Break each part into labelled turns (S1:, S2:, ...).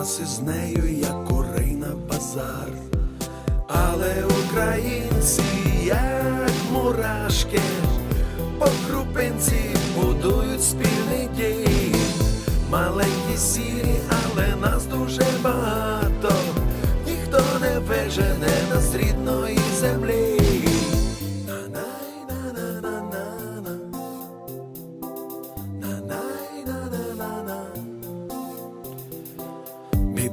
S1: нас із нею, як курей на базар. Але українці, як мурашки, по крупинці будують спільний дім. Маленькі сірі, але нас дуже багато. Ніхто не вижене на з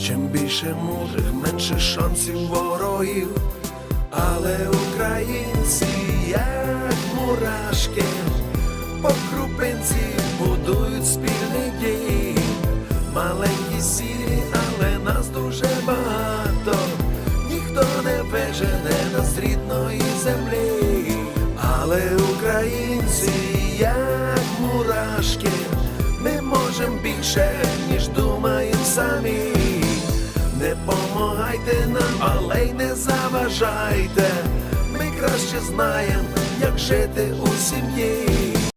S1: Чим більше мудрих, менше шансів ворогів. Але українці, як мурашки, по крупинці будують спільний дім. Маленькі сірі, але нас дуже багато. Ніхто не вижене нас рідної землі. Але українці, як мурашки, ми можемо більше, помагайте нам, але й не заважайте. Ми краще знаємо, як жити у сім'ї.